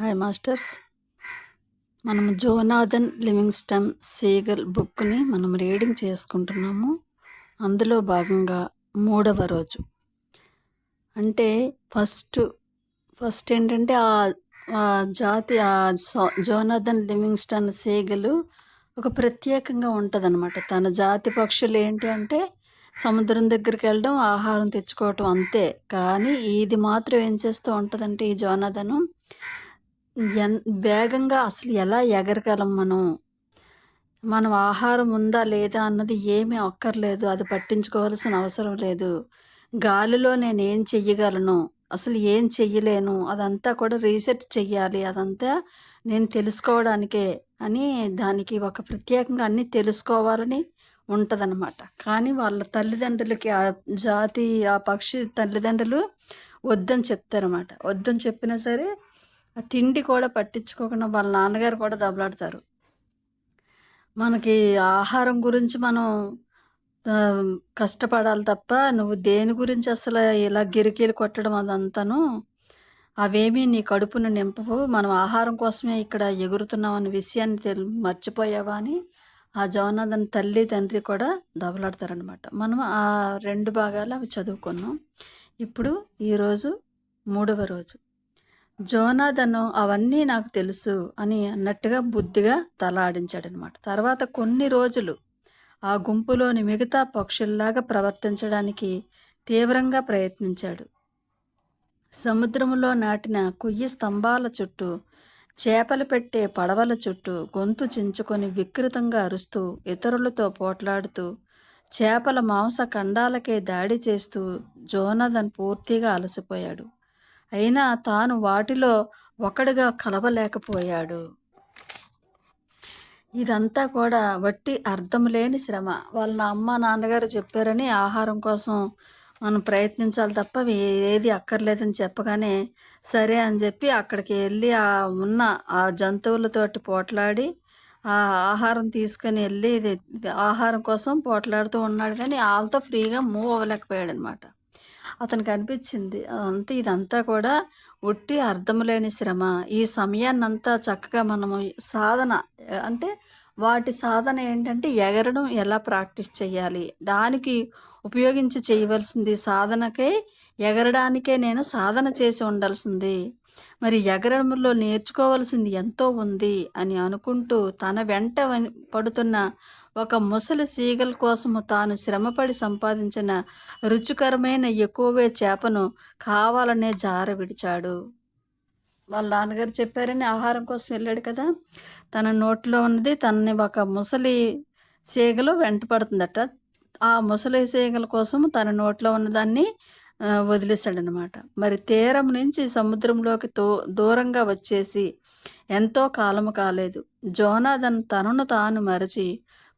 Hi masters మనం Jonathan Livingston Seagull బుక్ని మనం రీడింగ్ చేసుకుంటున్నాము. అందులో భాగంగా మూడవ రోజు. అంటే ఫస్ట్ ఫస్ట్ ఏంటంటే ఆ జాతి ఆ జోనాథన్ లివింగ్స్టన్ సీగలు ఒక ప్రత్యేకంగా ఉంటుందన్నమాట. తన జాతి పక్షులు ఏంటి అంటే సముద్రం దగ్గరికి వెళ్ళడం ఆహారం తెచ్చుకోవటం అంతే. కానీ ఇది మాత్రం ఏం చేస్తూ ఉంటుందంటే ఈ జోనాథను ఎన్ వేగంగా అసలు ఎలా ఎగరగలం మనం? మనం ఆహారం ఉందా లేదా అన్నది ఏమీ అక్కర్లేదు. అది పట్టించుకోవాల్సిన అవసరం లేదు. గాలిలో నేను ఏం చెయ్యగలను? అసలు ఏం చెయ్యలేను. అదంతా కూడా రీసెర్చ్ చెయ్యాలి. అదంతా నేను తెలుసుకోవడానికే అని దానికి ఒక ప్రత్యేకంగా అన్నీ తెలుసుకోవాలని ఉంటుందన్నమాట. కానీ వాళ్ళ తల్లిదండ్రులకి ఆ జాతి ఆ పక్షి తల్లిదండ్రులు వద్దని చెప్తారన్నమాట. వద్దని చెప్పినా సరే ఆ తిండి కూడా పట్టించుకోకుండా వాళ్ళ నాన్నగారు కూడా దెబ్బలాడతారు. మనకి ఆహారం గురించి మనం కష్టపడాలి తప్ప నువ్వు దేని గురించి అసలు ఇలా గిరికీలు కొట్టడం అదంతాను అవేమీ నీ కడుపును నింపవు. మనం ఆహారం కోసమే ఇక్కడ ఎగురుతున్నాం అన్న విషయాన్ని తెలు మర్చిపోయావా అని ఆ జగన్నాథన్ తల్లి తండ్రి కూడా దెబ్బలాడతారనమాట మనం ఆ రెండు భాగాలు అవి చదువుకున్నాం. ఇప్పుడు ఈరోజు మూడవ రోజు. జోనాథను అవన్నీ నాకు తెలుసు అని అన్నట్టుగా బుద్ధిగా తల ఆడించాడనమాట తర్వాత కొన్ని రోజులు ఆ గుంపులోని మిగతా పక్షుల్లాగా ప్రవర్తించడానికి తీవ్రంగా ప్రయత్నించాడు. సముద్రంలో నాటిన కొయ్యి స్తంభాల చుట్టూ చేపలు పెట్టే పడవల చుట్టూ గొంతు చించుకొని వికృతంగా అరుస్తూ ఇతరులతో పోట్లాడుతూ చేపల మాంస ఖండాలకే దాడి చేస్తూ జోనదన్ పూర్తిగా అలసిపోయాడు. అయినా తాను వాటిలో ఒకడుగా కలవలేకపోయాడు. ఇదంతా కూడా వట్టి అర్థం లేని శ్రమ. వాళ్ళ అమ్మ నాన్నగారు చెప్పారని ఆహారం కోసం మనం ప్రయత్నించాలి తప్ప ఏది అక్కర్లేదని చెప్పగానే సరే అని చెప్పి అక్కడికి వెళ్ళి ఆ ఉన్న ఆ జంతువులతోటి పోట్లాడి ఆ ఆహారం తీసుకొని వెళ్ళి ఇది- ఆహారం కోసం పోట్లాడుతూ ఉన్నాడు కానీ వాళ్ళతో ఫ్రీగా మూవ్ అవ్వలేకపోయాడు అనమాట అతనికి అనిపించింది. అదంతా ఇదంతా కూడా ఒట్టి అర్థం లేని శ్రమ. ఈ సమయాన్నంతా చక్కగా మనము సాధన అంటే వాటి సాధన ఏంటంటే ఎగరడం ఎలా ప్రాక్టీస్ చేయాలి దానికి ఉపయోగించి చేయవలసింది సాధనకే ఎగరడానికే నేను సాధన చేసి ఉండాల్సింది. మరి ఎగరడంలో నేర్చుకోవాల్సింది ఎంతో ఉంది అని అనుకుంటూ తన వెంట వన్- పడుతున్న ఒక ముసలి సీగల్ కోసము తాను శ్రమపడి సంపాదించిన రుచికరమైన ఎక్కువే చేపను కావాలనే జార విడిచాడు. వాళ్ళ నాన్నగారు చెప్పారని ఆహారం కోసం వెళ్ళాడు కదా. తన నోట్లో ఉన్నది తనని ఒక ముసలి సీగలు వెంట పడుతుందట. ఆ ముసలి సీగల కోసం తన నోట్లో ఉన్నదాన్ని వదిలేశాడనమాట మరి తీరం నుంచి సముద్రంలోకి తో దూరంగా వచ్చేసి ఎంతో కాలము కాలేదు. జోనాథన్ తనను తాను మరచి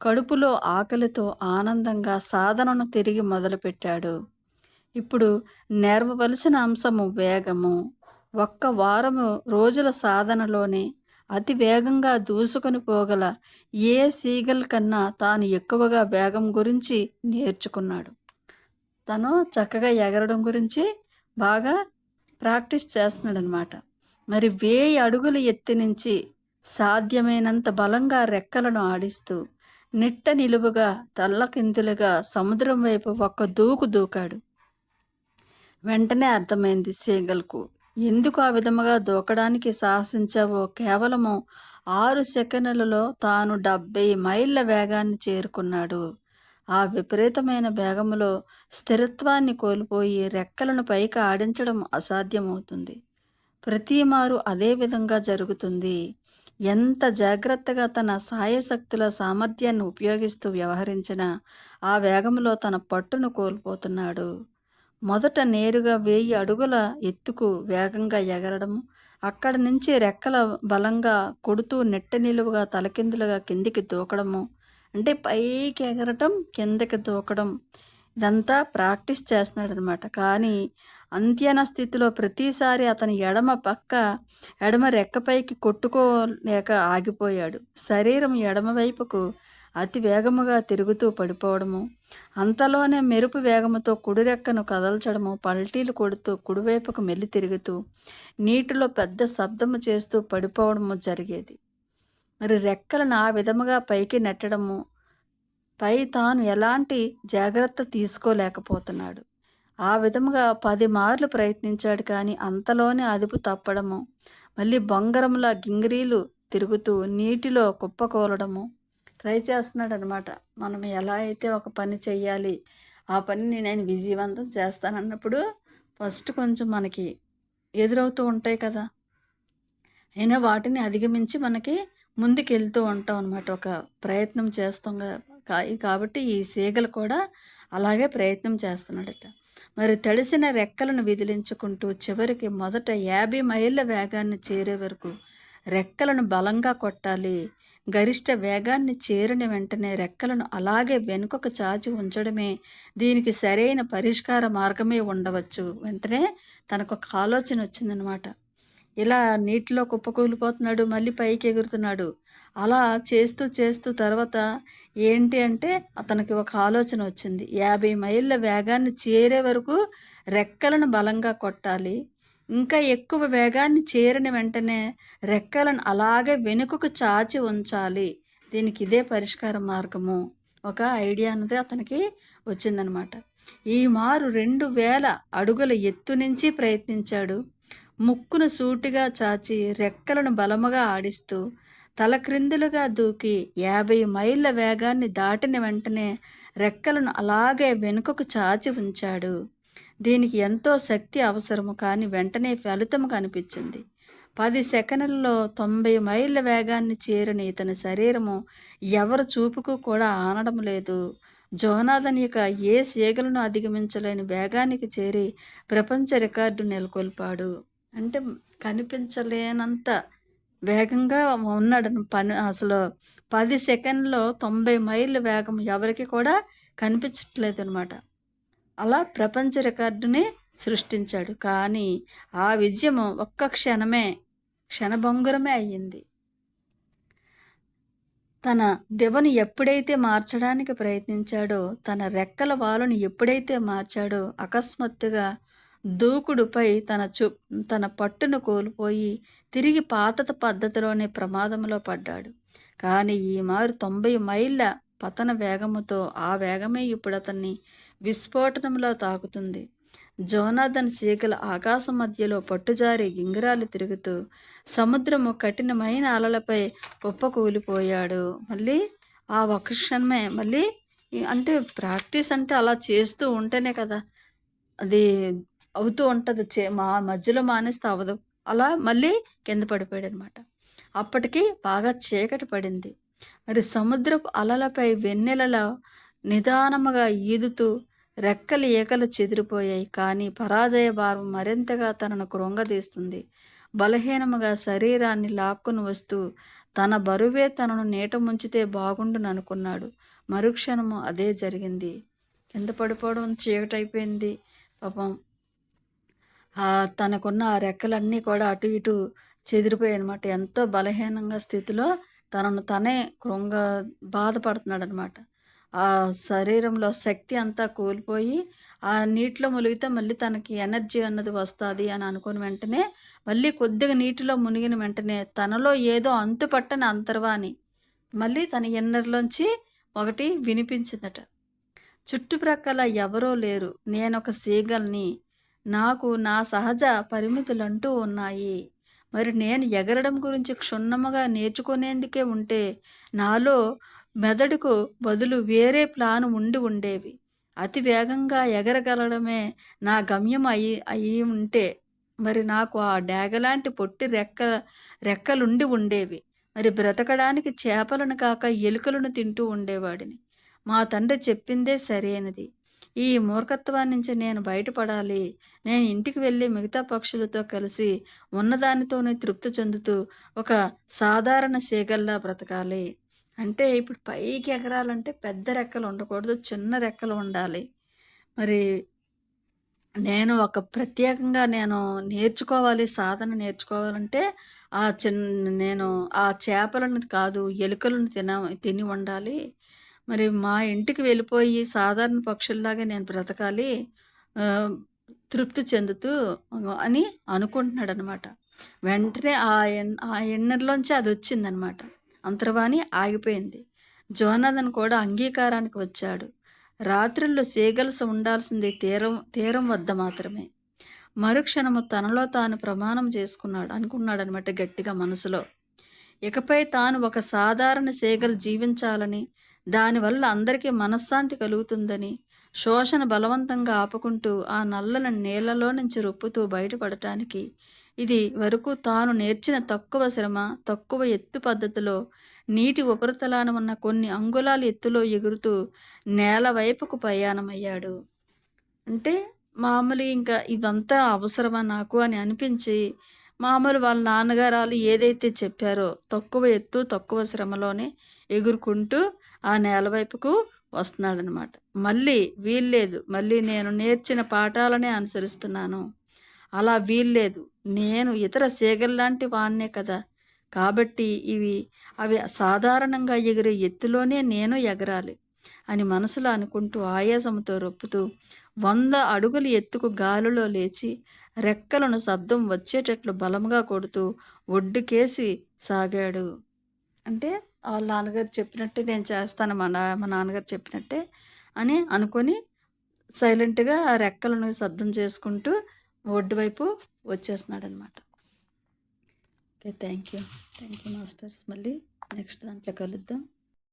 కడుపులో ఆకలితో ఆనందంగా సాధనను తిరిగి మొదలుపెట్టాడు. ఇప్పుడు నేర్వవలసిన అంశము వేగము. ఒక్క వారము రోజుల సాధనలోనే అతి వేగంగా దూసుకొని పోగల ఏ సీగల్ కన్నా తాను ఎక్కువగా వేగం గురించి నేర్చుకున్నాడు. తను చక్కగా ఎగరడం గురించి బాగా ప్రాక్టీస్ చేస్తున్నాడనమాట మరి వేయి అడుగుల ఎత్తి నుంచి సాధ్యమైనంత బలంగా రెక్కలను ఆడిస్తూ నిట్ట నిలువుగా తల్లకిందులుగా సముద్రం వైపు ఒక్క దూకు దూకాడు. వెంటనే అర్థమైంది సీగల్కు. ఎందుకు ఆ విధముగా దూకడానికి సాహసించావో కేవలము ఆరు సెకన్లలో తాను డెబ్బై మైళ్ళ వేగాన్ని చేరుకున్నాడు. ఆ విపరీతమైన వేగములో స్థిరత్వాన్ని కోల్పోయి రెక్కలను పైకి ఆడించడం అసాధ్యమవుతుంది. ప్రతి మారు అదే విధంగా జరుగుతుంది. ఎంత జాగ్రత్తగా తన సాయశక్తుల సామర్థ్యాన్ని ఉపయోగిస్తూ వ్యవహరించినా ఆ వేగంలో తన పట్టును కోల్పోతున్నాడు. మొదట నేరుగా వెయ్యి అడుగుల ఎత్తుకు వేగంగా ఎగరడం అక్కడి నుంచి రెక్కల బలంగా కొడుతూ నెట్ట నిలువుగా తలకిందులుగా కిందికి దూకడము అంటే పైకి ఎగరటం కిందకి దూకడం ఇదంతా ప్రాక్టీస్ చేస్తున్నాడు అనమాట కానీ అంత్యన స్థితిలో ప్రతిసారి అతని ఎడమ పక్క ఎడమ రెక్కపైకి కొట్టుకోలేక ఆగిపోయాడు. శరీరం ఎడమ వైపుకు అతి వేగముగా తిరుగుతూ పడిపోవడము అంతలోనే మెరుపు వేగముతో కుడిరెక్కను కదల్చడము పల్టీలు కొడుతూ కుడివైపుకు మెల్లి తిరుగుతూ నీటిలో పెద్ద శబ్దము చేస్తూ పడిపోవడము జరిగేది. మరి రెక్కలను ఆ విధముగా పైకి నెట్టడము పై తాను ఎలాంటి జాగ్రత్త తీసుకోలేకపోతున్నాడు. ఆ విధముగా పది మార్లు ప్రయత్నించాడు కానీ అంతలోనే అదుపు తప్పడము మళ్ళీ బొంగరంలా గింగిరీలు తిరుగుతూ నీటిలో కుప్పకూలడము ట్రై చేస్తున్నాడు అనమాట మనం ఎలా అయితే ఒక పని చెయ్యాలి ఆ పనిని నేను విజయవంతం చేస్తానన్నప్పుడు ఫస్ట్ కొంచెం మనకి ఎదురవుతూ ఉంటాయి కదా. అయినా వాటిని అధిగమించి మనకి ముందుకెళ్తూ ఉంటాం అనమాట ఒక ప్రయత్నం చేస్తాం కదా. కాబట్టి ఈ సీగలు కూడా అలాగే ప్రయత్నం చేస్తున్నాడట. మరి తడిసిన రెక్కలను విదిలించుకుంటూ చివరికి మొదట యాభై మైళ్ళ వేగాన్ని చేరే వరకు రెక్కలను బలంగా కొట్టాలి. గరిష్ట వేగాన్ని చేరిన వెంటనే రెక్కలను అలాగే వెనుకకు చాచి ఉంచడమే దీనికి సరైన పరిష్కార మార్గమే ఉండవచ్చు. వెంటనే తనకు ఒక ఆలోచన వచ్చిందనమాట. ఇలా నీటిలో కుప్పకూలిపోతున్నాడు మళ్ళీ పైకి ఎగురుతున్నాడు. అలా చేస్తూ చేస్తూ తర్వాత ఏంటి అంటే అతనికి ఒక ఆలోచన వచ్చింది. యాభై మైళ్ళ వేగాన్ని చేరే వరకు రెక్కలను బలంగా కొట్టాలి. ఇంకా ఎక్కువ వేగాన్ని చేరిన వెంటనే రెక్కలను అలాగే వెనుకకు చాచి ఉంచాలి. దీనికి ఇదే పరిష్కార మార్గము. ఒక ఐడియా అన్నది అతనికి వచ్చిందనమాట. ఈ మారు రెండు వేల అడుగుల ఎత్తు నుంచి ప్రయత్నించాడు. ముక్కును సూటిగా చాచి రెక్కలను బలముగా ఆడిస్తూ తల క్రిందులుగా దూకి యాభై మైళ్ళ వేగాన్ని దాటిన వెంటనే రెక్కలను అలాగే వెనుకకు చాచి ఉంచాడు. దీనికి ఎంతో శక్తి అవసరము కానీ వెంటనే ఫలితం కనిపించింది. పది సెకన్లలో తొంభై మైళ్ళ వేగాన్ని చేరిన ఇతని శరీరము ఎవరు చూపుకు కూడా ఆనడం లేదు. జోనాథన్ యొక్క ఏ సీగలను అధిగమించలేని వేగానికి చేరి ప్రపంచ రికార్డు నెలకొల్పాడు. అంటే కనిపించలేనంత వేగంగా ఉన్నాడు. పని అసలు పది సెకండ్లో తొంభై మైళ్ళ వేగం ఎవరికి కూడా కనిపించట్లేదు అనమాట అలా ప్రపంచ రికార్డుని సృష్టించాడు. కానీ ఆ విజయం ఒక్క క్షణమే క్షణభంగురమే అయ్యింది. తన దివను ఎప్పుడైతే మార్చడానికి ప్రయత్నించాడో తన రెక్కల వాలును ఎప్పుడైతే మార్చాడో అకస్మాత్తుగా దూకుడుపై తన చు తన పట్టును కోల్పోయి తిరిగి పాత పద్ధతిలోనే ప్రమాదంలో పడ్డాడు. కానీ ఈ మారు తొంభై మైళ్ళ పతన వేగముతో ఆ వేగమే ఇప్పుడు అతన్ని విస్ఫోటనంలో తాకుతుంది. జోనాథన్ సీగల ఆకాశం మధ్యలో పట్టుజారి గింగిరాలు తిరుగుతూ సముద్రము కఠినమైన అలలపై కుప్పకూలిపోయాడు. మళ్ళీ ఆ ఒక్క క్షణమే మళ్ళీ అంటే ప్రాక్టీస్ అంటే అలా చేస్తూ ఉంటేనే కదా అది అవుతూ ఉంటుంది. చే మా మధ్యలో మానేస్తే అవ్వదు. అలా మళ్ళీ కింద పడిపోయాడు అనమాట అప్పటికి బాగా చీకటి పడింది. మరి సముద్రపు అలలపై వెన్నెలలో నిదానముగా ఈదుతూ రెక్కలు ఈకలు చెదిరిపోయాయి. కానీ పరాజయ భావం మరింతగా తనను కృంగదీస్తుంది. బలహీనముగా శరీరాన్ని లాక్కుని వస్తూ తన బరువే తనను నీట ముంచితే బాగుండును అనుకున్నాడు. మరుక్షణము అదే జరిగింది. కింద పడిపోవడం చీకటైపోయింది. పాపం తనకున్న ఆ రెక్కలన్నీ కూడా అటు ఇటు చెదిరిపోయాయి అనమాట ఎంతో బలహీనంగా స్థితిలో తనను తనే కృంగ బాధపడుతున్నాడు అనమాట ఆ శరీరంలో శక్తి అంతా కోల్పోయి ఆ నీటిలో మునిగితే మళ్ళీ తనకి ఎనర్జీ అన్నది వస్తుంది అని అనుకుని వెంటనే మళ్ళీ కొద్దిగా నీటిలో మునిగిన వెంటనే తనలో ఏదో అంతుపట్టని అంతర్వాణి మళ్ళీ తన ఇన్నర్లోంచి ఒకటి వినిపించిందట. చుట్టుప్రక్కల ఎవరో లేరు. నేనొక సీగల్ని నాకు నా సహజ పరిమితులంటూ ఉన్నాయి. మరి నేను ఎగరడం గురించి క్షుణ్ణముగా నేర్చుకునేందుకే ఉంటే నాలో మెదడుకు బదులు వేరే ప్లాన్ ఉండి ఉండేవి. అతి వేగంగా ఎగరగలడమే నా గమ్యం అయి అయి ఉంటే మరి నాకు ఆ డేగలాంటి పొట్టి రెక్క రెక్కలుండి ఉండేవి. మరి బ్రతకడానికి చేపలను కాక ఎలుకలను తింటూ ఉండేవాడిని. మా తండ్రి చెప్పిందే సరైనది. ఈ మూర్ఖత్వాన్ని నుంచి నేను బయటపడాలి. నేను ఇంటికి వెళ్ళి మిగతా పక్షులతో కలిసి ఉన్నదానితోనే తృప్తి చెందుతూ ఒక సాధారణ సేగల్లా బ్రతకాలి. అంటే ఇప్పుడు పైకి ఎగరాలంటే పెద్ద రెక్కలు ఉండకూడదు చిన్న రెక్కలు ఉండాలి. మరి నేను ఒక ప్రత్యేకంగా నేను నేర్చుకోవాలి సాధన నేర్చుకోవాలంటే ఆ చిన్న నేను ఆ చేపలను కాదు ఎలుకలను తిన తిని ఉండాలి. మరి మా ఇంటికి వెళ్ళిపోయి సాధారణ పక్షుల్లాగా నేను బ్రతకాలి తృప్తి చెందుతూ అని అనుకుంటున్నాడు అనమాట వెంటనే ఆ ఎన్ ఆ ఎన్నర్లోంచి అది వచ్చిందనమాట. అంతర్వాణి ఆగిపోయింది. జోనాథన్ కూడా అంగీకారానికి వచ్చాడు. రాత్రుల్లో సేగలస ఉండాల్సింది తీరం తీరం వద్ద మాత్రమే. మరుక్షణము తనలో తాను ప్రమాణం చేసుకున్నాడు అనుకున్నాడు అనమాట గట్టిగా మనసులో. ఇకపై తాను ఒక సాధారణ సేగలు జీవించాలని దానివల్ల అందరికీ మనశ్శాంతి కలుగుతుందని శోషణ బలవంతంగా ఆపుకుంటూ ఆ నల్లని నీళ్ళలో నుంచి రొప్పుతూ బయటపడటానికి ఇది వరకు తాను నేర్చిన తక్కువ శ్రమ తక్కువ ఎత్తు పద్ధతిలో నీటి ఉపరితలాన ఉన్న కొన్ని అంగుళాల ఎత్తులో ఎగురుతూ నేల వైపుకు ప్రయాణమయ్యాడు. అంటే మామూలు ఇంకా ఇదంతా అవసరమా నాకు అని అనిపించి మామూలు వాళ్ళ నాన్నగారు వాళ్ళు ఏదైతే చెప్పారో తక్కువ ఎత్తు తక్కువ శ్రమలోనే ఎగురుకుంటూ ఆ నేల వైపుకు వస్తున్నాడనమాట. మళ్ళీ వీల్లేదు మళ్ళీ నేను నేర్చిన పాఠాలనే అనుసరిస్తున్నాను. అలా వీల్లేదు నేను ఇతర సేగల్లాంటి వాన్నే కదా. కాబట్టి ఇవి అవి సాధారణంగా ఎగిరే ఎత్తులోనే నేను ఎగరాలి అని మనసులో అనుకుంటూ ఆయాసంతో రొప్పుతూ వంద అడుగుల ఎత్తుకు గాలిలో లేచి రెక్కలను శబ్దం వచ్చేటట్లు బలంగా కొడుతూ ఒడ్డుకేసి సాగాడు. అంటే వాళ్ళ నాన్నగారు చెప్పినట్టే నేను చేస్తాను మా నా మా నాన్నగారు చెప్పినట్టే అని అనుకొని సైలెంట్గా ఆ రెక్కలను శబ్దం చేసుకుంటూ ఒడ్డు వైపు వచ్చేస్తున్నాడు అనమాట okay thank you thank you masters. మళ్ళీ నెక్స్ట్ దాంట్లో కలుద్దాం.